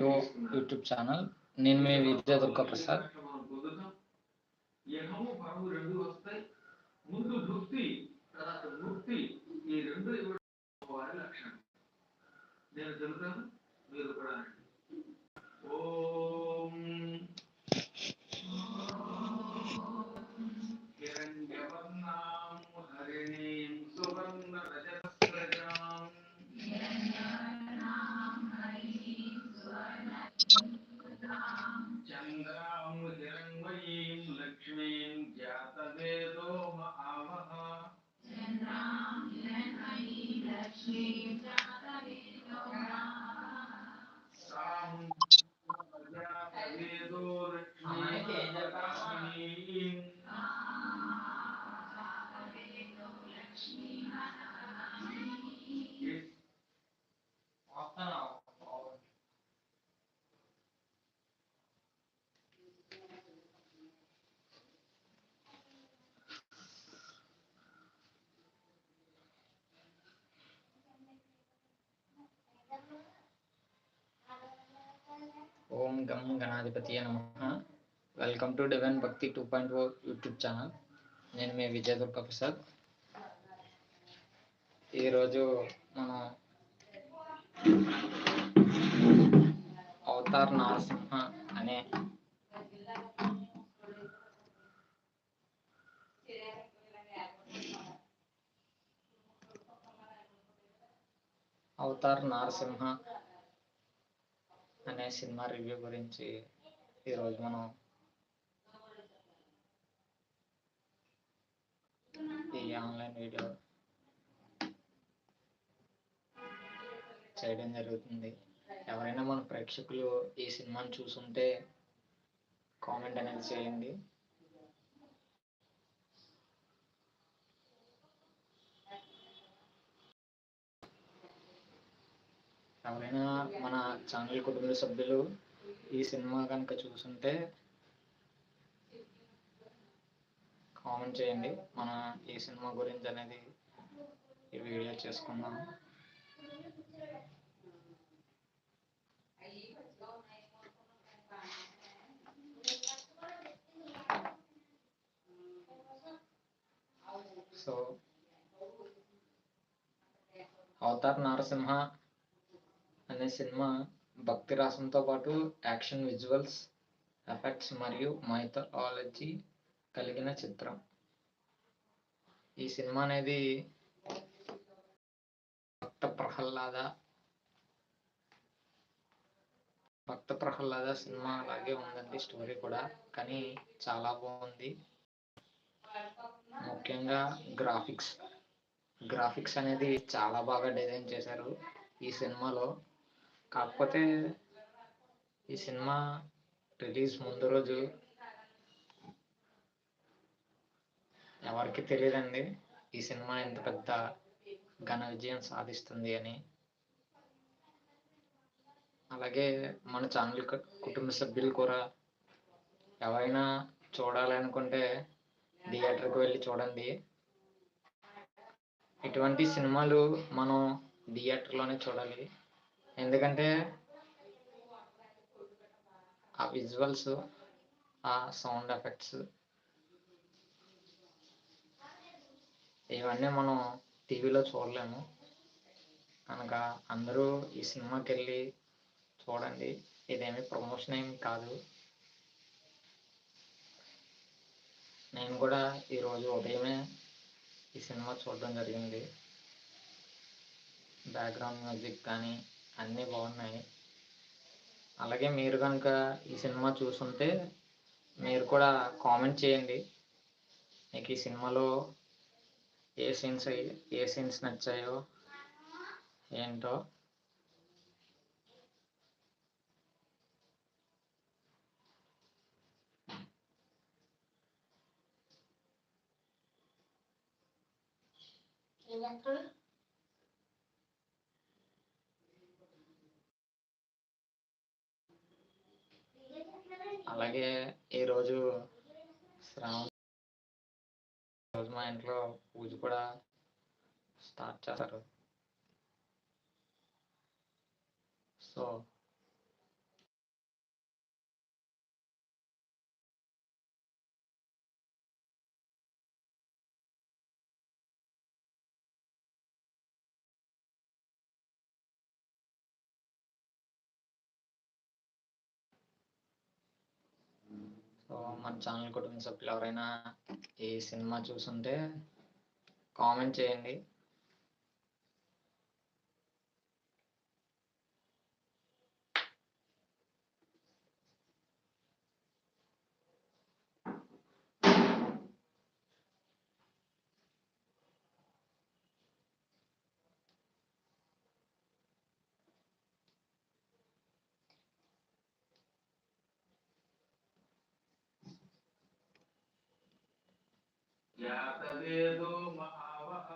YouTube channel నేను మీ విద్యా దుర్గా ప్రసాద్ యహము ఓం గం గణాధిపతి నమ. Welcome to divine Bhakti two point O YouTube channel నేను మీ విజయ దుర్గా ప్రసాద్. ఈరోజు మనం అవతార్ నరసింహ అనే అవతార్ నరసింహ అనే సినిమా రివ్యూ గురించి ఈరోజు మనం ఈ ఆన్లైన్ వీడియో చేయడం జరుగుతుంది. ఎవరైనా మన ప్రేక్షకులు ఈ సినిమాని చూసుంటే కామెంట్ అనేది చేయండి. ఎవరైనా మన ఛానల్ కుటుంబ సభ్యులు ఈ సినిమా కనుక చూసుంటే కామెంట్ చేయండి. మన ఈ సినిమా గురించి అనేది ఈ వీడియో చేసుకుందాం. సో అవతార్ నరసింహ అనే సినిమా భక్తి రాసంతో పాటు యాక్షన్ విజువల్స్ ఎఫెక్ట్స్ మరియు మైథాలజీ కలిగిన చిత్రం. ఈ సినిమా అనేది భక్త ప్రహ్లాద భక్త ప్రహ్లాద సినిమా అలాగే ఉందండి స్టోరీ కూడా కానీ చాలా బాగుంది. ముఖ్యంగా గ్రాఫిక్స్. గ్రాఫిక్స్ అనేది చాలా బాగా డిజైన్ చేశారు ఈ సినిమాలో. కాకపోతే ఈ సినిమా రిలీజ్ ముందు రోజు ఎవరికి తెలియదండి. ఈ సినిమా ఎంత పెద్ద ఘన విజయం సాధిస్తుంది అని. అలాగే మన ఛానల్ కుటుంబ సభ్యులు కూడా ఎవరైనా చూడాలనుకుంటే థియేటర్కి వెళ్ళి చూడండి. ఇటువంటి సినిమాలు మనం థియేటర్లోనే చూడాలి. ఎందుకంటే ఆ విజువల్స్ ఆ సౌండ్ ఎఫెక్ట్స్ ఇవన్నీ మనం టీవీలో చూడలేము. కనుక అందరూ ఈ సినిమాకి వెళ్ళి చూడండి. ఇదేమి ప్రమోషన్ ఏమి కాదు. నేను కూడా ఈరోజు ఉదయమే ఈ సినిమా చూడడం జరిగింది. బ్యాక్గ్రౌండ్ మ్యూజిక్ కానీ అన్నీ బాగున్నాయి. అలాగే మీరు కనుక ఈ సినిమా చూసుంటే మీరు కూడా కామెంట్ చేయండి. మీకు ఈ సినిమాలో ఏ సీన్స్ ఏ సీన్స్ నచ్చాయో ఏంటో. అలాగే ఈరోజు శ్రావణ రోజు మా ఇంట్లో పూజ కూడా స్టార్ట్ చేస్తారు. సో మన ఛానల్ కుటుంబ సభ్యులు ఎవరైనా ఈ సినిమా చూసుంటే కామెంట్ చేయండి. మహావహ.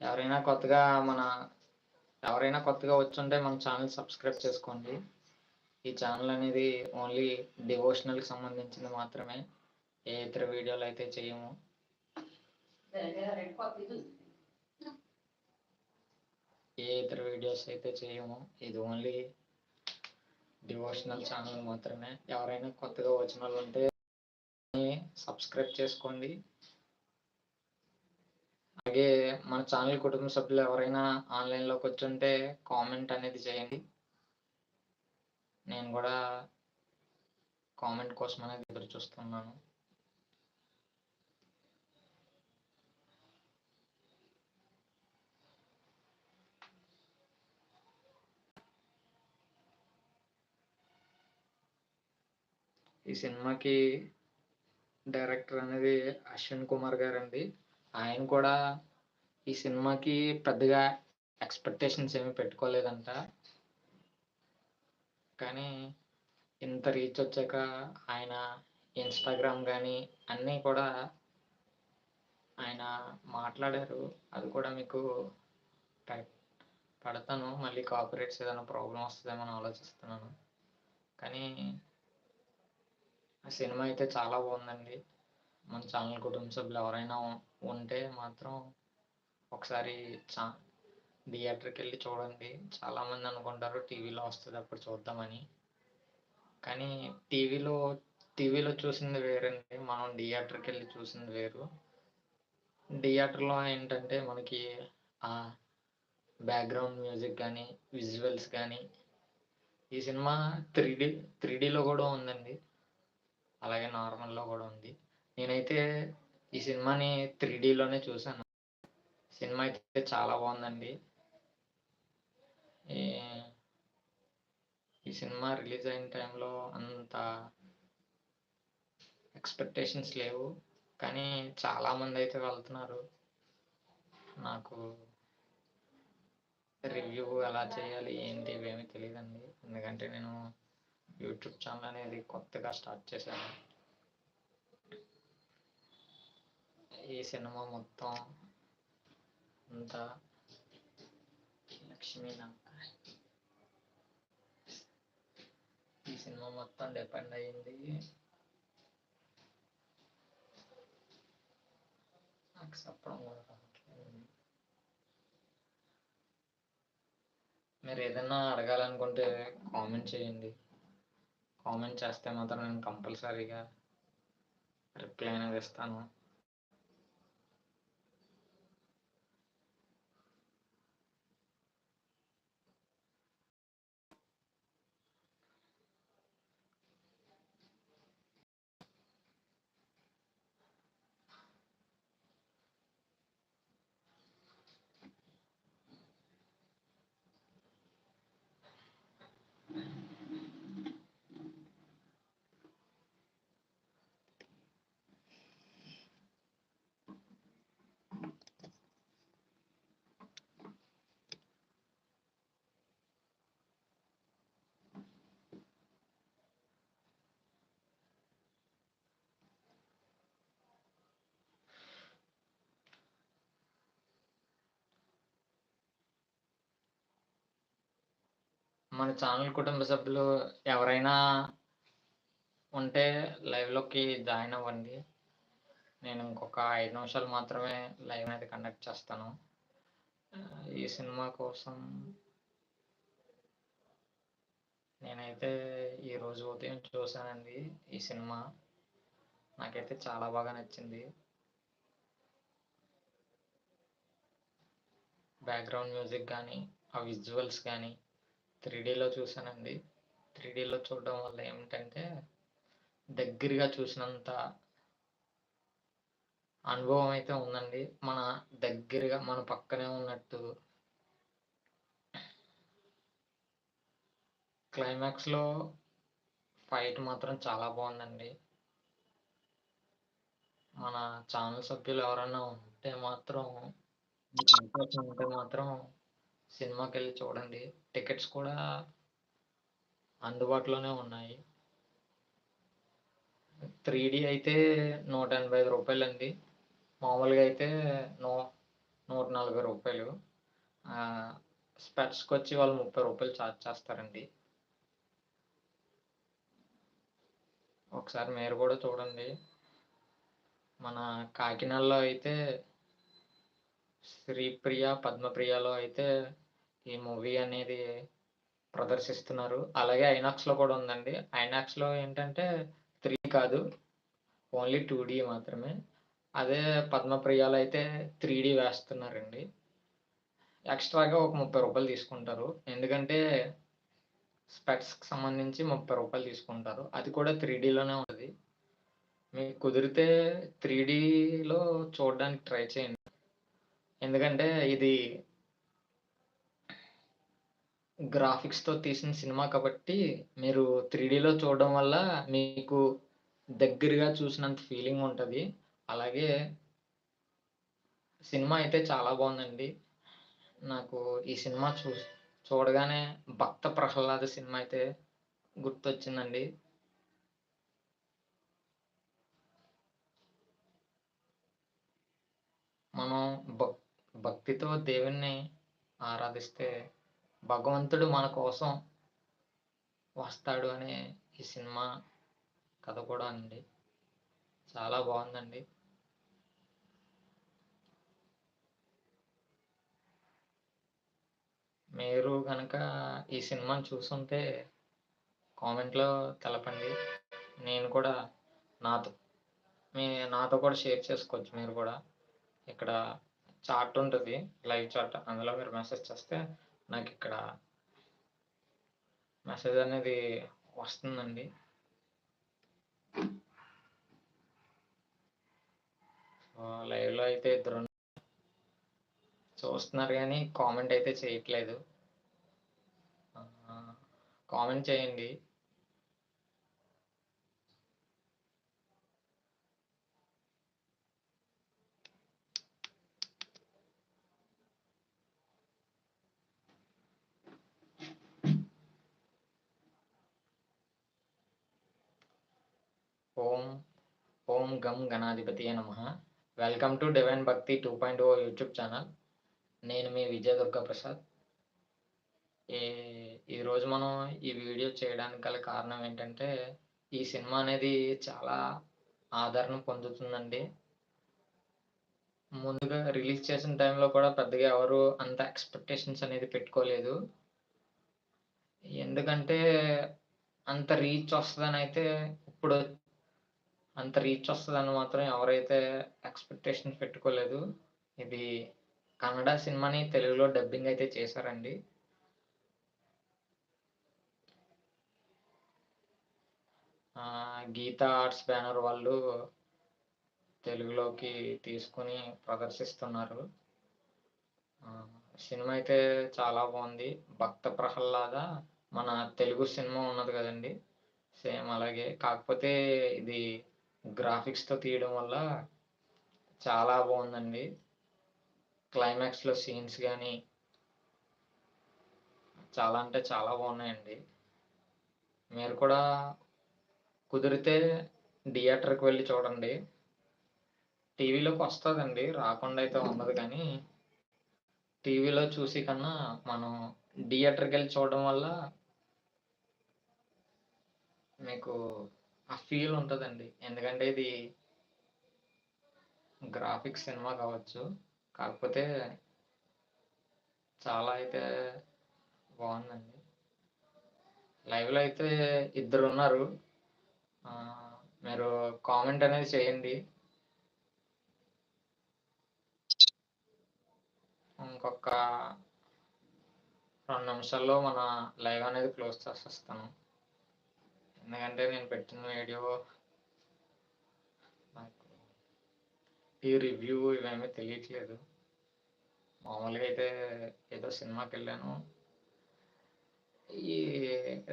ఎవరైనా కొత్తగా మన ఎవరైనా కొత్తగా వచ్చుంటే మన ఛానల్ సబ్స్క్రైబ్ చేసుకోండి. ఈ ఛానల్ అనేది ఓన్లీ డివోషనల్కి సంబంధించింది మాత్రమే. ఏ ఇతర వీడియోలు అయితే చేయము? ఏ ఇతర వీడియోస్ అయితే చేయము? ఇది ఓన్లీ డివోషనల్ ఛానల్ మాత్రమే. ఎవరైనా కొత్తగా వచ్చిన వాళ్ళు ఉంటే సబ్స్క్రైబ్ చేసుకోండి. అలాగే మన ఛానల్ కుటుంబ సభ్యులు ఎవరైనా ఆన్లైన్లోకి వచ్చుంటే కామెంట్ అనేది చేయండి. నేను కూడా కామెంట్ కోసం అనేది ఎదురు చూస్తున్నాను. ఈ సినిమాకి డైరెక్టర్ అనేది అశ్విన్ కుమార్ గారండి. ఆయన కూడా ఈ సినిమాకి పెద్దగా ఎక్స్పెక్టేషన్స్ ఏమి పెట్టుకోలేదంట. కానీ ఇంత రీచ్ వచ్చాక ఆయన ఇన్స్టాగ్రామ్ కానీ అన్నీ కూడా ఆయన మాట్లాడారు. అది కూడా మీకు పడతాను. మళ్ళీ కాపరేట్స్ ఏదైనా ప్రాబ్లం వస్తుందేమో అని ఆలోచిస్తున్నాను. కానీ ఆ సినిమా అయితే చాలా బాగుందండి. మన ఛానల్ కుటుంబ సభ్యులు ఎవరైనా ఉంటే మాత్రం ఒకసారి చా థియేటర్కి వెళ్ళి చూడండి. చాలామంది అనుకుంటారు టీవీలో వస్తుంది అప్పుడు చూద్దామని. కానీ టీవీలో టీవీలో చూసింది వేరండి. మనం థియేటర్కి వెళ్ళి చూసింది వేరు. థియేటర్లో ఏంటంటే మనకి ఆ బ్యాక్గ్రౌండ్ మ్యూజిక్ కానీ విజువల్స్ కానీ ఈ సినిమా త్రీ డి త్రీ డీలో కూడా ఉందండి. అలాగే నార్మల్లో కూడా ఉంది. నేనైతే ఈ సినిమాని త్రీ డీలోనే చూశాను. సినిమా అయితే చాలా బాగుందండి. ఈ సినిమా రిలీజ్ అయిన టైంలో అంత ఎక్స్పెక్టేషన్స్ లేవు. కానీ చాలా మంది అయితే వెళ్తున్నారు. నాకు రివ్యూ ఎలా చేయాలి ఏంటి ఇవేమీ తెలియదండి. ఎందుకంటే నేను యూట్యూబ్ ఛానల్ అనేది కొత్తగా స్టార్ట్ చేశాను. ఈ సినిమా మొత్తం అంతా లక్ష్మీ ఈ సినిమా మొత్తం డిపెండ్ అయింది నాకు చెప్పడం కూడా రావట్లేదు. మీరు ఏదైనా అడగాలనుకుంటే కామెంట్ చేయండి. కామెంట్ చేస్తే మాత్రం నేను కంపల్సరీగా రిప్లై అనేది ఇస్తాను. మన ఛానల్ కుటుంబ సభ్యులు ఎవరైనా ఉంటే లైవ్లోకి జాయిన్ అవ్వండి. నేను ఇంకొక ఐదు నిమిషాలు మాత్రమే లైవ్ అనేది కండక్ట్ చేస్తాను. ఈ సినిమా కోసం నేనైతే ఈరోజు ఉదయం చూశానండి ఈ సినిమా. నాకైతే చాలా బాగా నచ్చింది. బ్యాక్గ్రౌండ్ మ్యూజిక్ కానీ ఆ విజువల్స్ కానీ త్రీ డీలో చూసానండి త్రీ డీలో చూడడం వల్ల ఏమిటంటే దగ్గరగా చూసినంత అనుభవం అయితే ఉందండి. మన దగ్గరగా మన పక్కనే ఉన్నట్టు క్లైమాక్స్లో ఫైట్ మాత్రం చాలా బాగుందండి. మన ఛానల్ సభ్యులు ఎవరైనా ఉంటే మాత్రం ఉంటే మాత్రం సినిమాకి వెళ్ళి చూడండి. టికెట్స్ కూడా అందుబాటులోనే ఉన్నాయి. త్రీ డి అయితే నూట ఎనభై ఐదు రూపాయలు అండి మామూలుగా అయితే నూ నూట నలభై రూపాయలు. స్పెట్స్కి వచ్చి వాళ్ళు ముప్పై రూపాయలు ఛార్జ్ చేస్తారండి. ఒకసారి మీరు కూడా చూడండి. మన కాకినాడలో అయితే శ్రీప్రియ పద్మప్రియలో అయితే ఈ మూవీ అనేది ప్రదర్శిస్తున్నారు. అలాగే ఐనాక్స్లో కూడా ఉందండి. ఐనాక్స్లో ఏంటంటే త్రీ కాదు ఓన్లీ టూ డీ మాత్రమే. అదే పద్మప్రియాలు అయితే త్రీ డీ వేస్తున్నారండి. ఎక్స్ట్రాగా ఒక ముప్పై రూపాయలు తీసుకుంటారు. ఎందుకంటే స్పెట్స్కి సంబంధించి ముప్పై రూపాయలు తీసుకుంటారు. అది కూడా త్రీ డీలోనే ఉంటుంది. మీకు కుదిరితే త్రీ డీలో చూడడానికి ట్రై చేయండి. ఎందుకంటే ఇది గ్రాఫిక్స్తో తీసిన సినిమా కాబట్టి మీరు త్రీ డీలో చూడడం వల్ల మీకు దగ్గరగా చూసినంత ఫీలింగ్ ఉంటుంది. అలాగే సినిమా అయితే చాలా బాగుందండి. నాకు ఈ సినిమా చూ చూడగానే భక్త ప్రహ్లాద సినిమా అయితే గుర్తొచ్చిందండి. మనం భక్ భక్తితో దేవుణ్ణి ఆరాధిస్తే భగవంతుడు మన కోసం వస్తాడు అనే ఈ సినిమా కథ కూడా అండి. చాలా బాగుందండి. మీరు కనుక ఈ సినిమాని చూసుంటే కామెంట్లో తెలపండి. నేను కూడా నాతో మీ నాతో కూడా షేర్ చేసుకోవచ్చు మీరు కూడా. ఇక్కడ చార్ట్ ఉంటుంది లైవ్ చార్ట్. అందులో మీరు మెసేజ్ చేస్తే నాకు ఇక్కడ మెసేజ్ అనేది వస్తుందండి. సో లైవ్లో అయితే ఇద్దరు చూస్తున్నారు కానీ కామెంట్ అయితే చేయట్లేదు. కామెంట్ చేయండి. ఓం ఓం గం గణాధిపతి నమ. Welcome to divine Bhakti two point O YouTube channel నేను మీ విజయ దుర్గా ప్రసాద్. ఈ ఈరోజు మనం ఈ వీడియో చేయడానికి గల కారణం ఏంటంటే ఈ సినిమా అనేది చాలా ఆదరణ పొందుతుందండి. ముందుగా రిలీజ్ చేసిన టైంలో కూడా పెద్దగా ఎవరు అంత ఎక్స్పెక్టేషన్స్ అనేది పెట్టుకోలేదు. ఎందుకంటే అంత రీచ్ వస్తుందని అయితే ఇప్పుడు అంత రీచ్ వస్తుందని మాత్రం ఎవరైతే ఎక్స్పెక్టేషన్స్ పెట్టుకోలేదు ఇది కన్నడ సినిమాని తెలుగులో డబ్బింగ్ అయితే చేశారండి. గీతా ఆర్ట్స్ బ్యానర్ వాళ్ళు తెలుగులోకి తీసుకుని ప్రదర్శిస్తున్నారు. సినిమా అయితే చాలా బాగుంది. భక్త ప్రహ్లాద మన తెలుగు సినిమా ఉన్నది కదండి. సేమ్ అలాగే కాకపోతే ఇది గ్రాఫిక్స్తో తీయడం వల్ల చాలా బాగుందండి. క్లైమాక్స్లో సీన్స్ కానీ చాలా అంటే చాలా బాగున్నాయండి. మీరు కూడా కుదిరితే థియేటర్కి వెళ్ళి చూడండి. టీవీలోకి వస్తుందండి రాకుండా అయితే ఉండదు కానీ టీవీలో చూసి కన్నా మనం థియేటర్కి వెళ్ళి చూడడం వల్ల మీకు ఆ ఫీల్ ఉంటుందండి ఎందుకంటే ఇది గ్రాఫిక్స్ సినిమా కావచ్చు కాకపోతే చాలా అయితే బాగుందండి లైవ్‌లో అయితే ఇద్దరు ఉన్నారు మీరు కామెంట్ అనేది చేయండి. ఇంకొక రెండు నిమిషాల్లో మన లైవ్ అనేది క్లోజ్ చేసేస్తాను. ఎందుకంటే నేను పెట్టిన వీడియో నాకు ఈ రివ్యూ ఇవేమీ తెలియట్లేదు. మామూలుగా అయితే ఏదో సినిమాకి వెళ్ళాను ఈ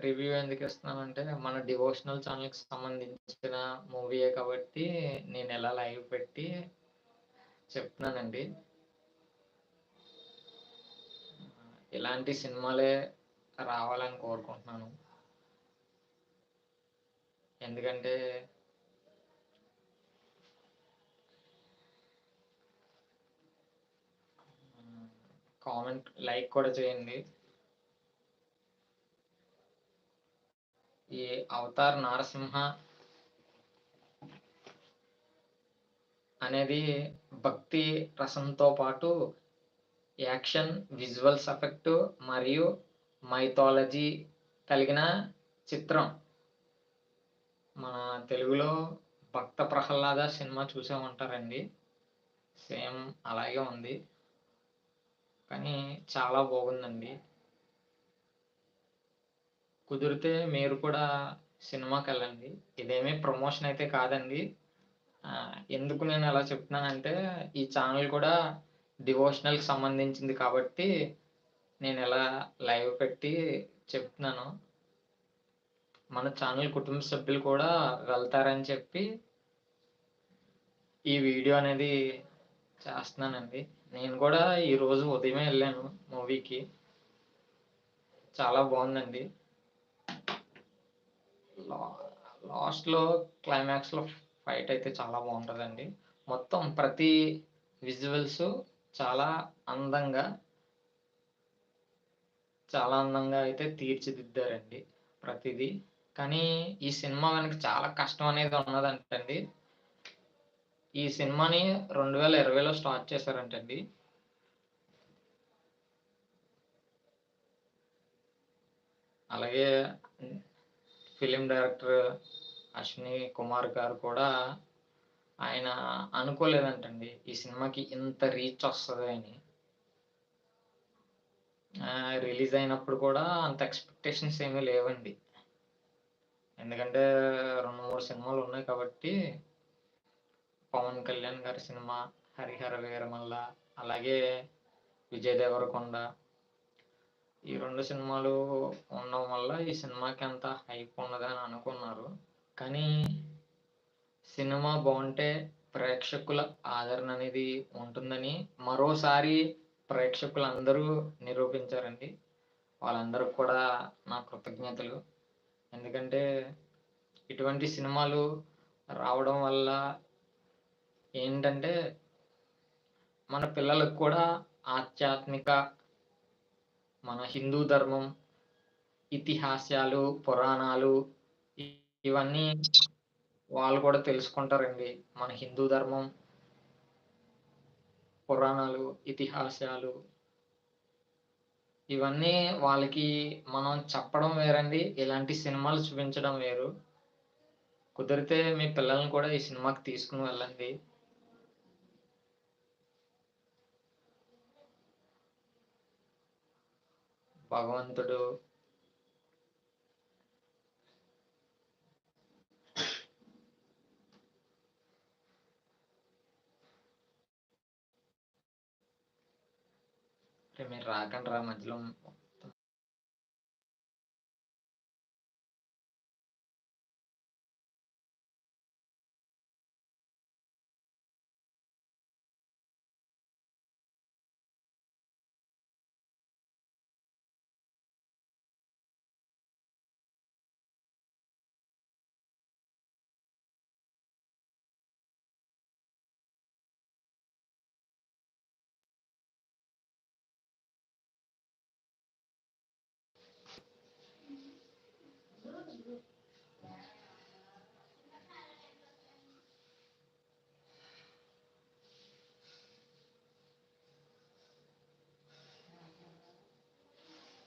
రివ్యూ ఎందుకు ఇస్తున్నానంటే మన డివోషనల్ ఛానల్కి సంబంధించిన మూవీయే కాబట్టి నేను ఎలా లైవ్ పెట్టి చెప్తున్నానండి. ఇలాంటి సినిమాలే రావాలని కోరుకుంటున్నాను. ఎందుకంటే కామెంట్, లైక్ కూడా చేయండి. ఈ 'అవతార్ నారసింహ' అనేది భక్తి రసంతో పాటు యాక్షన్, విజువల్స్ ఎఫెక్ట్ మరియు మైథాలజీ కలిగిన చిత్రం. మన తెలుగులో 'భక్త ప్రహ్లాద' సినిమా చూసే ఉంటారండి. సేమ్ అలాగే ఉంది. కానీ చాలా బాగుందండి. కుదిరితే మీరు కూడా సినిమాకి వెళ్ళండి ఇదేమీ ప్రమోషన్ అయితే కాదండి. ఎందుకు నేను అలా చెప్తున్నానంటే ఈ ఛానల్ కూడా డివోషనల్‌కి సంబంధించింది కాబట్టి నేను ఇలా లైవ్ పెట్టి చెప్తున్నాను. మన ఛానల్ కుటుంబ సభ్యులు కూడా వెళ్తారని చెప్పి ఈ వీడియో అనేది చేస్తున్నానండి. నేను కూడా ఈరోజు ఉదయమే వెళ్ళాను మూవీకి. చాలా బాగుందండి లా లాస్ట్‌లో క్లైమాక్స్‌లో ఫైట్ అయితే చాలా బాగుంటుందండి మొత్తం ప్రతి విజువల్స్ చాలా అందంగా చాలా అందంగా అయితే తీర్చిదిద్దారండి ప్రతిదీ. కానీ ఈ సినిమా వెనక చాలా కష్టం అనేది ఉన్నదంటండి. ఈ సినిమాని 2020లో స్టార్ట్ చేశారంటండి. అలాగే ఫిలిం డైరెక్టర్ అశ్విని కుమార్ గారు కూడా ఆయన అనుకోలేదంటండి. ఈ సినిమాకి ఇంత రీచ్ వస్తుంది అని. రిలీజ్ అయినప్పుడు కూడా అంత ఎక్స్‌పెక్టేషన్స్ ఏమీ లేవండి. ఎందుకంటే 2, 3 సినిమాలు ఉన్నాయి కాబట్టి పవన్ కళ్యాణ్ గారి సినిమా 'హరిహర వీరమల్ల' అలాగే విజయ్ దేవరకొండ. ఈ రెండు సినిమాలు ఉండడం వల్ల ఈ సినిమాకి అంత హైప్ ఉండదని అనుకున్నారు. కానీ సినిమా బాగుంటే ప్రేక్షకుల ఆదరణ అనేది ఉంటుందని మరోసారి ప్రేక్షకులందరూ నిరూపించారండి. వాళ్ళందరికి కూడా నా కృతజ్ఞతలు. ఎందుకంటే ఇటువంటి సినిమాలు రావడం వల్ల ఏంటంటే మన పిల్లలకు కూడా ఆధ్యాత్మిక మన హిందూ ధర్మం, ఇతిహాసాలు, పురాణాలు ఇవన్నీ వాళ్ళు కూడా తెలుసుకుంటారండి. మన హిందూ ధర్మం పురాణాలు, ఇతిహాసాలు ఇవన్నీ వాళ్ళకి మనం చెప్పడం వేరండి. ఇలాంటి సినిమాలు చూపించడం వేరు. కుదిరితే మీ పిల్లల్ని కూడా ఈ సినిమాకి తీసుకుని వెళ్ళండి. భగవంతుడు akan kan ra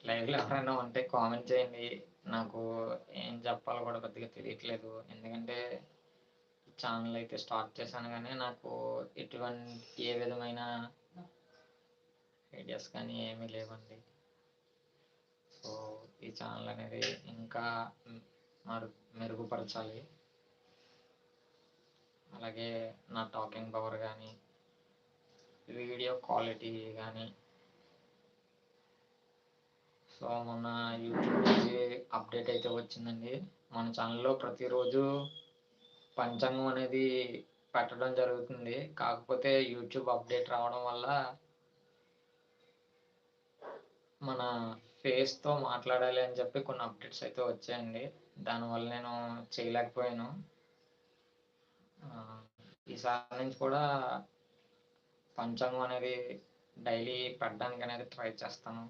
లైవ్లో ఎవరైనా ఉంటే కామెంట్ చేయండి. నాకు ఏం చెప్పాలో కూడా పెద్దగా తెలియట్లేదు. ఎందుకంటే ఛానల్ అయితే స్టార్ట్ చేశాను కానీ నాకు ఎటువంటి ఏ విధమైన ఐడియాస్ కానీ ఏమీ లేవండి. సో ఈ ఛానల్ అనేది ఇంకా మరు మెరుగుపరచాలి. అలాగే నా టాకింగ్ పవర్ కానీ వీడియో క్వాలిటీ కానీ సో మొన్న యూట్యూబ్ నుంచి అప్డేట్ అయితే వచ్చిందండి. మన ఛానల్లో ప్రతిరోజు పంచాంగం అనేది పెట్టడం జరుగుతుంది. కాకపోతే యూట్యూబ్ అప్డేట్ రావడం వల్ల మన ఫేస్తో మాట్లాడాలి అని చెప్పి కొన్ని అప్డేట్స్ అయితే వచ్చాయండి. దానివల్ల నేను చేయలేకపోయాను. ఈసారి నుంచి కూడా పంచాంగం అనేది డైలీ పెట్టడానికి అనేది ట్రై చేస్తాను.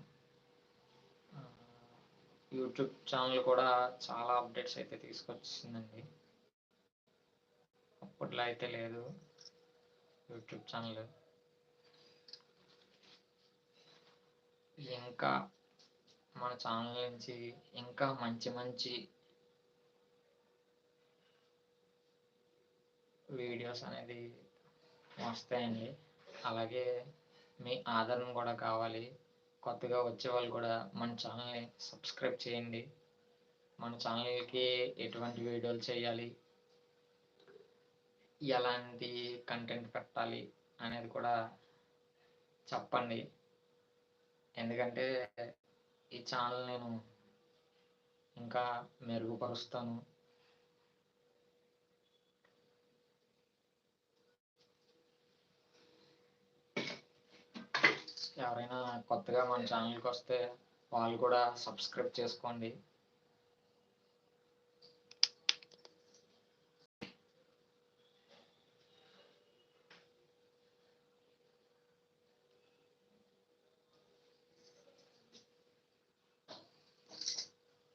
యూట్యూబ్ ఛానల్ కూడా చాలా అప్డేట్స్ అయితే తీసుకొచ్చిందండి. అప్పట్లో అయితే లేదు యూట్యూబ్ ఛానల్. ఇంకా మన ఛానల్ నుంచి ఇంకా మంచి మంచి వీడియోస్ అనేది వస్తాయండి. అలాగే మీ ఆదరణ కూడా కావాలి. కొత్తగా వచ్చే వాళ్ళు కూడా మన ఛానల్ని సబ్స్క్రైబ్ చేయండి. మన ఛానల్కి ఎటువంటి వీడియోలు చేయాలి? ఎలాంటి కంటెంట్ పెట్టాలి అనేది కూడా చెప్పండి. ఎందుకంటే ఈ ఛానల్ నేను ఇంకా మెరుగుపరుస్తాను. ఎవరైనా కొత్తగా మన ఛానల్కి వస్తే వాళ్ళు కూడా సబ్స్క్రైబ్ చేసుకోండి.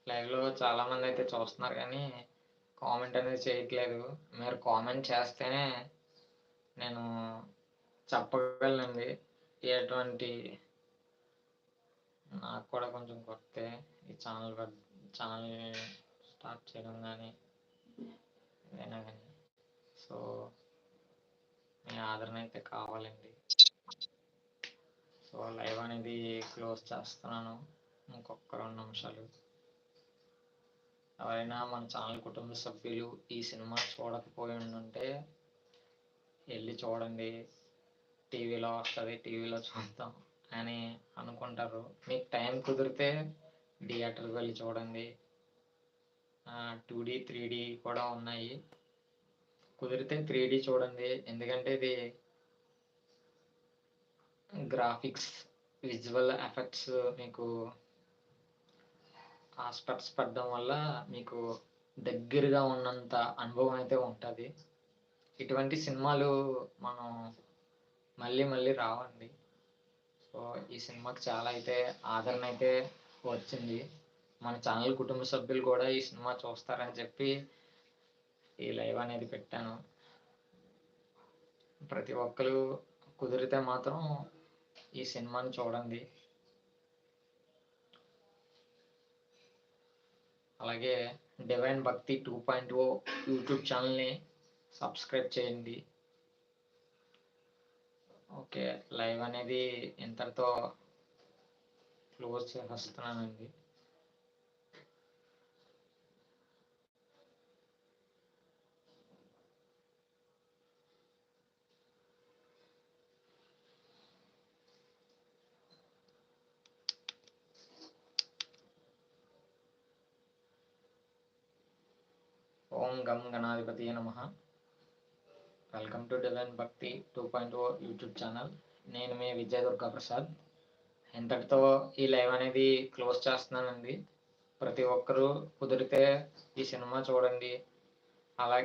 లైవ్లో చాలా మంది అయితే చూస్తున్నారు కానీ కామెంట్ అనేది చేయట్లేదు. మీరు కామెంట్ చేస్తేనే నేను చెప్పగలనండి. ఎటువంటి నాకు కూడా కొంచెం కొత్తే ఈ ఛానల్ ఛానల్ స్టార్ట్ చేయడం కానీ ఏదైనా కానీ సో మీ ఆదరణ అయితే కావాలండి. సో లైవ్ అనేది క్లోజ్ చేస్తున్నాను. ఇంకొక రెండు నిమిషాలు. ఎవరైనా మన ఛానల్ కుటుంబ సభ్యులు ఈ సినిమా చూడకపోయి ఉంటే వెళ్ళి చూడండి. టీవీలో వస్తుంది టీవీలో చూద్దాం అని అనుకుంటారు. మీకు టైం కుదిరితే థియేటర్కి వెళ్ళి చూడండి. టూ డి త్రీ డి కూడా ఉన్నాయి. కుదిరితే త్రీ డి చూడండి. ఎందుకంటే ఇది గ్రాఫిక్స్ విజువల్ ఎఫెక్ట్స్ మీకు ఆస్పెక్ట్స్ పడడం వల్ల మీకు దగ్గరగా ఉన్నంత అనుభవం అయితే ఉంటుంది. ఇటువంటి సినిమాలు మనం మళ్ళీ మళ్ళీ రావండి. సో ఈ సినిమాకి చాలా అయితే ఆదరణ అయితే వచ్చింది. మన ఛానల్ కుటుంబ సభ్యులు కూడా ఈ సినిమా చూస్తారని చెప్పి ఈ లైవ్ అనేది పెట్టాను. ప్రతి ఒక్కరు కుదిరితే మాత్రం ఈ సినిమాని చూడండి. అలాగే divine Bhakti two point O YouTube ఛానల్ని సబ్స్క్రైబ్ చేయండి. ఓకే లైవ్ అనేది ఇంతటితో క్లోజ్ చేస్తున్నానండి. ఓం గం గణాధిపతి నమ. Welcome to divine Bhakti two point O YouTube channel. నేను మీ విజయ్ దుర్గా ప్రసాద్. ఇంతటితో ఈ లైవ్ అనేది క్లోజ్ చేస్తున్నానండి. ప్రతి ఒక్కరూ కుదిరితే ఈ సినిమా చూడండి. అలా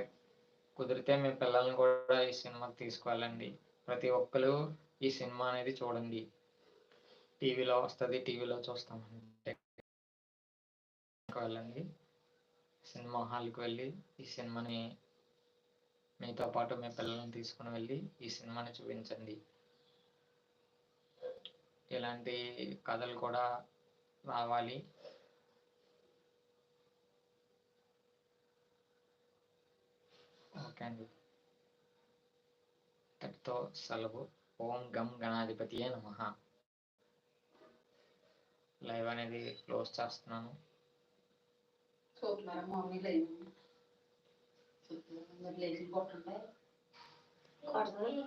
కుదిరితే మీ పిల్లల్ని కూడా ఈ సినిమాకి తీసుకువెళ్ళండి. ప్రతి ఒక్కరు ఈ సినిమా అనేది చూడండి. టీవీలో వస్తుంది టీవీలో చూస్తామండి. వెళ్ళండి సినిమా హాల్కి వెళ్ళి ఈ సినిమాని మీతో పాటు మీ పిల్లల్ని తీసుకుని వెళ్ళి ఈ సినిమాని చూపించండి. ఇలాంటి కథలు కూడా రావాలి. ఓకే అండి. ఇంతటితో సెలవు. ఓం గం గణాధిపతి మహా లైవ్ అనేది క్లోజ్ చేస్తున్నాను. చూస్తున్నారా? మమ్మీ లైవ్ లేచి కొట్టుంటే కొడతాయి